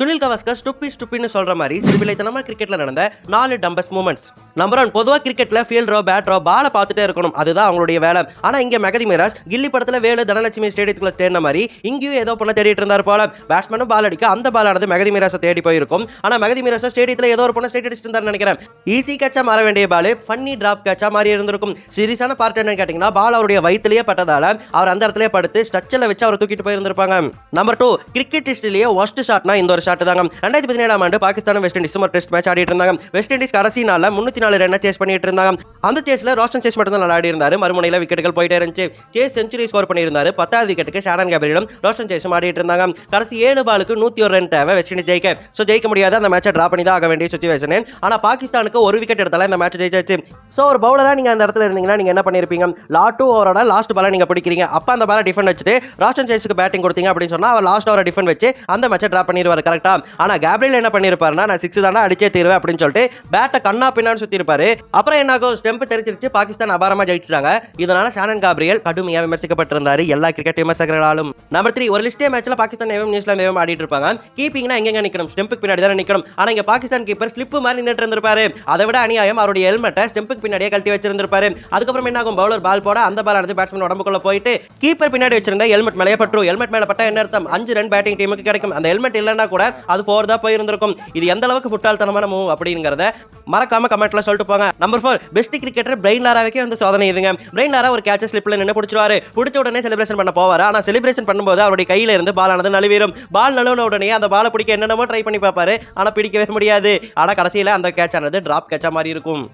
சுனில் கவாஸ்கர் ஸ்டுப்பி ஸ்டுப்பின்னு சொல்ற மாதிரி சிறுபிள்ளைத்தனமா கிரிக்கெட்ல நடந்த நாலு டம்பஸ் மூமெண்ட்ஸ் நம்பர் ஒன் பொதுவா கிரிக்கெட்ல ஃபீல்டரோ பேட்டரோ பாலை பார்த்துட்டே இருக்கணும். அதுதான் அவங்களுடைய வேலை. ஆனா இங்க மெகதி மிராஸ் கில்லி படத்துல வேலு தனலட்சுமி ஸ்டேடியத்துக்குள்ள தேடின மாதிரி இங்கேயும் ஏதோ பொண்ணை தேடிட்டு இருந்தார் போல. பேட்ஸ்மேனும் பால் அடிக்க அந்த பாலானது மெகதி மிராஸை தேடி போயிருக்கும். ஆனா மெகதி மிராஸ் ஸ்டேடியத்துல ஏதோ ஒரு பொண்ணை ஸ்டேட் அடிச்சிட்டு நினைக்கிறேன். ஈஸி கேட்சா மாற வேண்டிய பால் ஃபன்னி டிராப் கேட்சா மாறி இருந்திருக்கும். சீரியஸான பார்ட் என்னன்னு கேட்டீங்கன்னா பால் அவருடைய வயிற்றுலயே பட்டதால அவர் அந்த இடத்துல படுத்து ஸ்டச்சில் வச்சு அவர் தூக்கிட்டு போயிருந்திருப்பாங்க. நம்பர் டூ கிரிக்கெட் ஹிஸ்டரியிலேயே ஒஸ்ட் ஷாட்னா இந்த ஒரு ஷாட் தாங்க. ரெண்டாயிரத்தி பதினேழாம் ஆண்டு பாகிஸ்தான் வெஸ்ட் இண்டீஸ் ஒரு டெஸ்ட் மேட்ச் ஆடிட்டு இருந்தாங்க. வெஸ்ட் இண்டீஸ் கடைசி நாளில் முன்னூத்தி நாலு ரன் சேஸ் பண்ணிட்டு இருந்தாங்க. அந்த சேஸ்ல ரோஷன் சேஸ் மட்டும் தான் ஆடி இருந்தாரு. மறுமுனையில் விக்கெட்டுகள் போயிட்டே இருந்துச்சு. சேஸ் செஞ்சுரி ஸ்கோர் பண்ணியிருந்தாரு. பத்தாவது விக்கெட்டுக்கு ஷாடன் கேபரியிலும் ரோஷன் சேஸும் ஆடிட்டு இருந்தாங்க. கடைசி ஏழு பாலுக்கு நூத்தி ஒரு ரன் தேவை வெஸ்ட் இண்டீஸ் ஜெயிக்க. ஸோ ஜெயிக்க முடியாத அந்த மேட்சை டிரா பண்ணி தான் ஆக வேண்டிய சுச்சுவேஷன் ஆனா பாகிஸ்தானுக்கு ஒரு விக்கெட் எடுத்தாலும் இந்த மேட்ச் ஜெயிச்சாச்சு. ஸோ ஒரு பவுலராக நீங்கள் அந்த இடத்துல இருந்தீங்கன்னா நீங்கள் என்ன பண்ணிருப்பீங்க? லாட் டூ ஓவரோட லாஸ்ட் பாலை நீங்கள் பிடிக்கிறீங்க. அப்போ அந்த பாலை டிஃபன் வச்சுட்டு ராஷன் சேஸுக்கு பேட்டிங் கொடுத்தீங்க அப்படின்னு சொன்னால் அவர் லாஸ்ட் ஓவர் டிஃபன் வச்சு அந்த மேட்சை ட்ரா பண்ணிடுவார் கரெக்டா ஆனா கேப்ரியல் என்ன பண்ணிருப்பாருன்னா நான் சிக்ஸ் தானே அடிச்சே தீருவேன் அப்படின்னு சொல்லிட்டு பேட்டை கண்ணா பின்னான்னு சுத்தி இருப்பாரு அப்புறம் என்ன ஆகும் ஸ்டெம்ப் தெரிச்சிருச்சு பாகிஸ்தான் அபாரமா ஜெயிச்சிட்டாங்க. இதனால ஷானன் காப்ரியல் கடுமையா விமர்சிக்கப்பட்டிருந்தாரு எல்லா கிரிக்கெட் விமர்சகர்களாலும். நம்பர் த்ரீ ஒரு லிஸ்டே மேட்ச்ல பாகிஸ்தான் ஏவும் நியூசிலாந்து ஏவும் ஆடிட்டு இருப்பாங்க. கீப்பிங்னா எங்க நிக்கணும்? ஸ்டெம்புக்கு பின்னாடி தானே நிக்கணும்? ஆனா இங்க பாகிஸ்தான் கீப்பர் ஸ்லிப் மாதிரி நின்னுட்டு இருந்திருப்பாரு. அதை விட அநியாயம் அவருடைய ஹெல்மெட்டை ஸ்டெம்புக்கு பின்னாடியே கழட்டி வச்சிருந்திருப்பாரு. அதுக்கப்புறம் என்ன ஆகும் பவுலர் பால் போட அந்த பால் அடுத்து பேட்ஸ்மேன் உடம்புக்குள்ள போயிட்டு கீப்பர் பின்னாடி வச்சிருந்த ஹெல்மெட் மேலே பற்றும் ஹெல்மெட் மேல பட்டா என்ன அர்த்தம்? அஞ்சு ரன் பேட்டிங் டீமுக்கு கிடைக்கும். அந்த ஹெல்மெட் இல்லைன்னா கூட அது ஃபோர் தான் போயிருந்திருக்கும். இது எந்த அளவுக்கு முட்டாள்தனமான மூவ் அப்படிங்கிறத மறக்காம கமெண்ட்ல சொல்லிட்டு போங்க. Number four best cricketer Brian லாராவுக்கே வந்து சோதனை இதுங்க. பிரெயின் லாரா ஒரு கேட்ச ஸ்லிப்ல நின்று பிடிச்சிருவாரு. பிடிச்ச உடனே செலிப்ரேஷன் பண்ண போவார். ஆனா செலிப்ரேஷன் பண்ணும்போது அவருடைய கையில இருந்து பால் ஆனது நழுவிடும் பால் நழுவின உடனே அந்த பாலை பிடிக்க என்னென்னமோ ட்ரை பண்ணி பார்ப்பாரு. ஆனா பிடிக்கவே முடியாது. ஆனா கடைசியில அந்த கேட்ச் ஆனது டிராப் கேட்சா மாதிரி இருக்கும்.